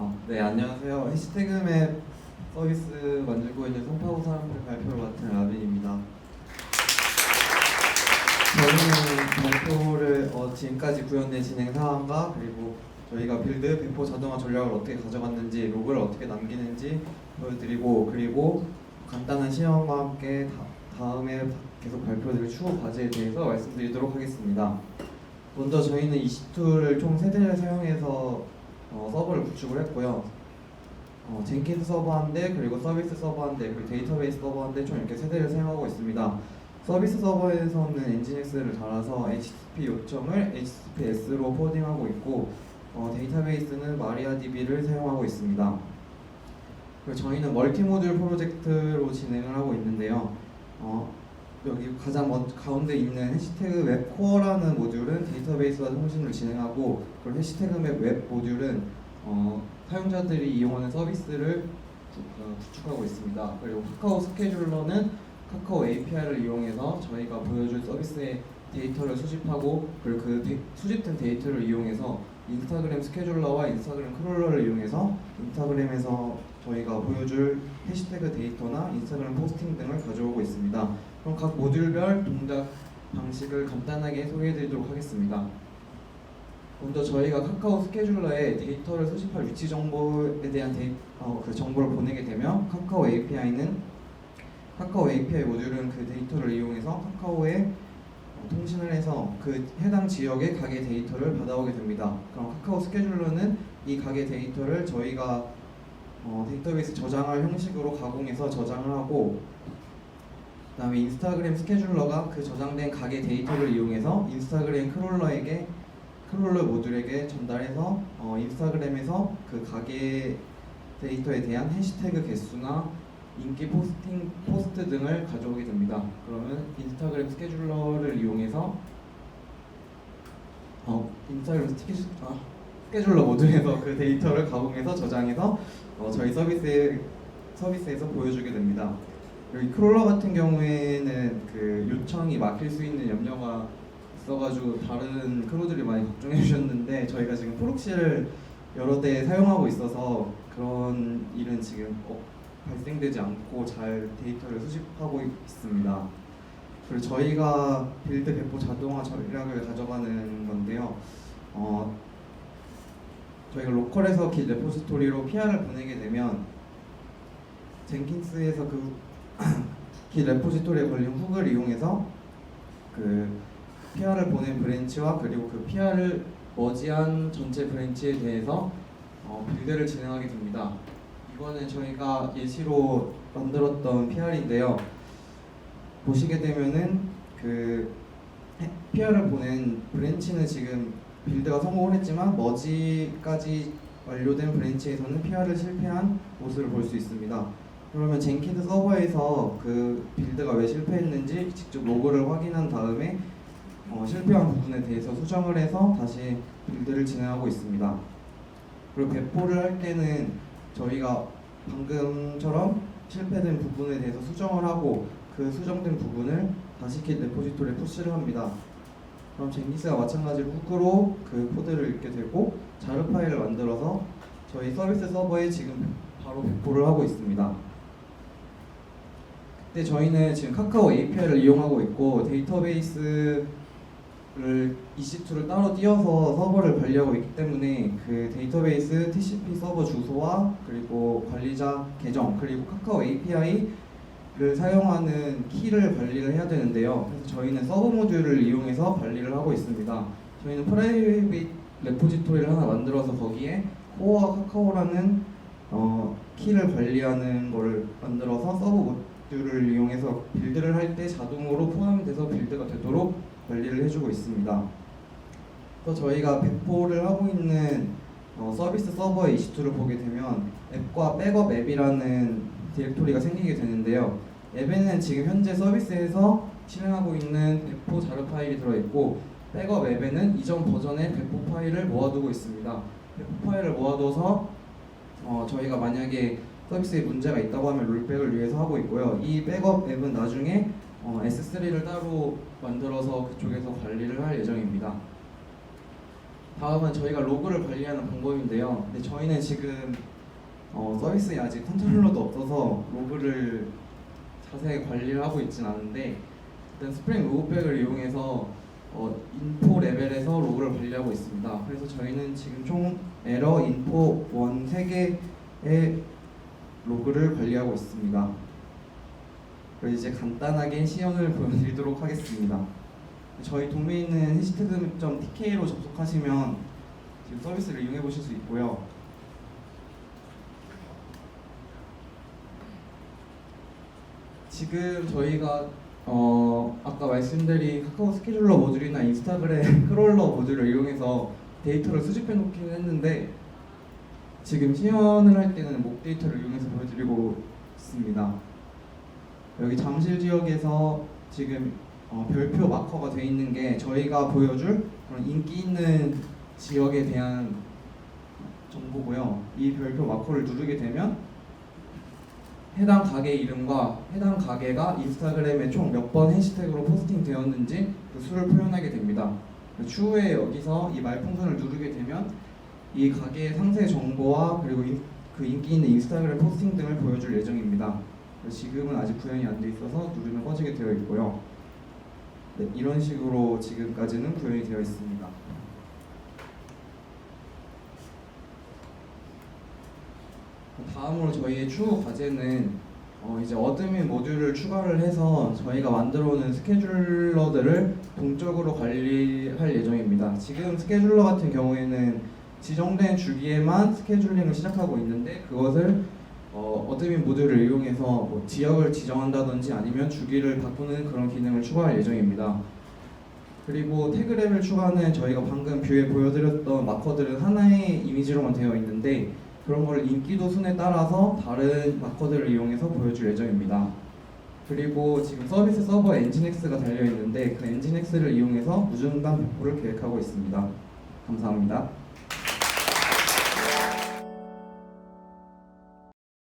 아, 네 안녕하세요. 해시태그 맵 서비스 만들고 있는 송파구 사람들 발표를 맡은 라빈입니다. 저희는 발표를 어, 지금까지 구현된 진행 상황과 그리고 저희가 빌드 배포 자동화 전략을 어떻게 가져갔는지 로그를 어떻게 남기는지 보여드리고 그리고 간단한 시험과 함께 다, 다음에 계속 발표드릴 추후 과제에 대해서 말씀드리도록 하겠습니다. 먼저 저희는 EC2를 총세 대를 사용해서 어, 서버를 구축을 했고요. 어, 젠킨스 서버 한 대, 그리고 서비스 서버 한 대, 그리고 데이터베이스 서버 한대총 이렇게 세 대를 사용하고 있습니다. 서비스 서버에서는 엔진엑스를 달아서 HTTP 요청을 HTTPS로 포딩하고 있고 어, 데이터베이스는 마리아DB를 사용하고 있습니다. 그리고 저희는 멀티모듈 프로젝트로 진행을 하고 있는데요. 어, 여기 가장 먼 가운데 있는 해시태그 웹 코어라는 모듈은 데이터베이스와 통신을 진행하고 그리고 해시태그 맵 웹 모듈은 어, 사용자들이 이용하는 서비스를 구, 어, 구축하고 있습니다. 그리고 카카오 스케줄러는 카카오 API를 이용해서 저희가 보여줄 서비스의 데이터를 수집하고 그리고 그 데, 수집된 데이터를 이용해서 인스타그램 스케줄러와 인스타그램 크롤러를 이용해서 인스타그램에서 저희가 보여줄 해시태그 데이터나 인스타그램 포스팅 등을 가져오고 있습니다. 그럼 각 모듈별 동작 방식을 간단하게 소개해드리도록 하겠습니다. 먼저 저희가 카카오 스케줄러에 데이터를 수집할 위치 정보에 대한 데이, 어, 그 정보를 보내게 되면 카카오 API는 카카오 API 모듈은 그 데이터를 이용해서 카카오에 어, 통신을 해서 그 해당 지역의 가게 데이터를 받아오게 됩니다. 그럼 카카오 스케줄러는 이 가게 데이터를 저희가 어, 데이터베이스 저장할 형식으로 가공해서 저장을 하고 그다음에 인스타그램 스케줄러가 그 저장된 가게 데이터를 이용해서 인스타그램 크롤러에게 크롤러 모듈에게 전달해서 어, 인스타그램에서 그 가게 데이터에 대한 해시태그 개수나 인기 포스팅 포스트 등을 가져오게 됩니다. 그러면 인스타그램 스케줄러를 이용해서 어, 인스타그램 스케줄 아, 스케줄러 모듈에서 그 데이터를 가공해서 저장해서 어, 저희 서비스에 서비스에서 보여주게 됩니다. 여기 크롤러 같은 경우에는 그 요청이 막힐 수 있는 염려가 있어가지고 다른 크루들이 많이 걱정해 주셨는데 저희가 지금 프록시를 여러 대 사용하고 있어서 그런 일은 지금 어, 발생되지 않고 잘 데이터를 수집하고 있습니다. 그리고 저희가 빌드 배포 자동화 전략을 가져가는 건데요. 어, 저희가 로컬에서 길 레포지토리로 PR을 보내게 되면 젠킨스에서 그 길 레포지토리에 걸린 훅을 이용해서 그 PR을 보낸 브랜치와 그리고 그 PR을 머지한 전체 브랜치에 대해서 어, 빌드를 진행하게 됩니다. 이거는 저희가 예시로 만들었던 PR인데요. 보시게 되면은 그 PR을 보낸 브랜치는 지금 빌드가 성공을 했지만 머지까지 완료된 브랜치에서는 PR을 실패한 모습을 볼 수 있습니다. 그러면 젠킨스 서버에서 그 빌드가 왜 실패했는지 직접 로그를 확인한 다음에 어, 실패한 부분에 대해서 수정을 해서 다시 빌드를 진행하고 있습니다. 그리고 배포를 할 때는 저희가 방금처럼 실패된 부분에 대해서 수정을 하고 그 수정된 부분을 다시 킷 레포지토리에 푸시를 합니다. 그럼 젠기스가 마찬가지로 훅으로 그 코드를 읽게 되고 자료 파일을 만들어서 저희 서비스 서버에 지금 바로 배포를 하고 있습니다. 근데 저희는 지금 카카오 API를 이용하고 있고 데이터베이스를 EC2를 따로 띄워서 서버를 관리하고 있기 때문에 그 데이터베이스 TCP 서버 주소와 그리고 관리자 계정 그리고 카카오 API를 사용하는 키를 관리를 해야 되는데요. 그래서 저희는 서버 모듈을 이용해서 관리를 하고 있습니다. 저희는 프라이빗 레포지토리를 하나 만들어서 거기에 코어와 카카오라는 어, 키를 관리하는 거를 만들어서 서버 빌드를 할 때 자동으로 포함돼서 빌드가 되도록 관리를 해주고 있습니다. 그래서 저희가 배포를 하고 있는 어, 서비스 서버의 EC2를 보게 되면 앱과 백업 앱이라는 디렉토리가 생기게 되는데요. 앱에는 지금 현재 서비스에서 실행하고 있는 배포 자료 파일이 들어있고 백업 앱에는 이전 버전의 배포 파일을 모아두고 있습니다. 배포 파일을 모아둬서 어, 저희가 만약에 서비스에 문제가 있다고 하면 롤백을 위해서 하고 있고요. 이 백업 앱은 나중에 어, S3를 따로 만들어서 그쪽에서 관리를 할 예정입니다. 다음은 저희가 로그를 관리하는 방법인데요. 근데 저희는 지금 어, 서비스에 아직 컨트롤러도 없어서 로그를 자세히 관리를 하고 있진 않은데 일단 스프링 로그백을 이용해서 어, 인포 레벨에서 로그를 관리하고 있습니다. 그래서 저희는 지금 총 에러, 인포, 원 3개의 로그를 관리하고 있습니다. 그리고 이제 간단하게 시연을 보여드리도록 하겠습니다. 저희 도메인 있는 해시태그.tk로 접속하시면 지금 서비스를 이용해 보실 수 있고요. 지금 저희가 어 아까 말씀드린 카카오 스케줄러 모듈이나 인스타그램 크롤러 모듈을 이용해서 데이터를 수집해 놓기는 했는데 지금 시연을 할 때는 목 데이터를 이용해서 보여드리고 있습니다. 여기 잠실 지역에서 지금 어, 별표 마커가 돼 있는 게 저희가 보여줄 그런 인기 있는 지역에 대한 정보고요. 이 별표 마커를 누르게 되면 해당 가게 이름과 해당 가게가 인스타그램에 총 몇 번 해시태그로 포스팅 되었는지 그 수를 표현하게 됩니다. 추후에 여기서 이 말풍선을 누르게 되면 이 가게의 상세 정보와 그리고 인- 그 인기 있는 인스타그램 포스팅 등을 보여줄 예정입니다. 지금은 아직 구현이 안 돼 있어서 누르면 꺼지게 되어 있고요. 네, 이런 식으로 지금까지는 구현이 되어 있습니다. 다음으로 저희의 추후 과제는 어, 이제 어드민 모듈을 추가를 해서 저희가 만들어오는 스케줄러들을 동적으로 관리할 예정입니다. 지금 스케줄러 같은 경우에는 지정된 주기에만 스케줄링을 시작하고 있는데 그것을 어, 어드민 모듈을 이용해서 뭐 지역을 지정한다든지 아니면 주기를 바꾸는 그런 기능을 추가할 예정입니다. 그리고 태그랩을 추가는 저희가 방금 뷰에 보여드렸던 마커들은 하나의 이미지로만 되어 있는데 그런 걸 인기도 순에 따라서 다른 마커들을 이용해서 보여줄 예정입니다. 그리고 지금 서비스 서버 엔진엑스가 달려 있는데 그 엔진엑스를 이용해서 무중단 배포를 계획하고 있습니다. 감사합니다.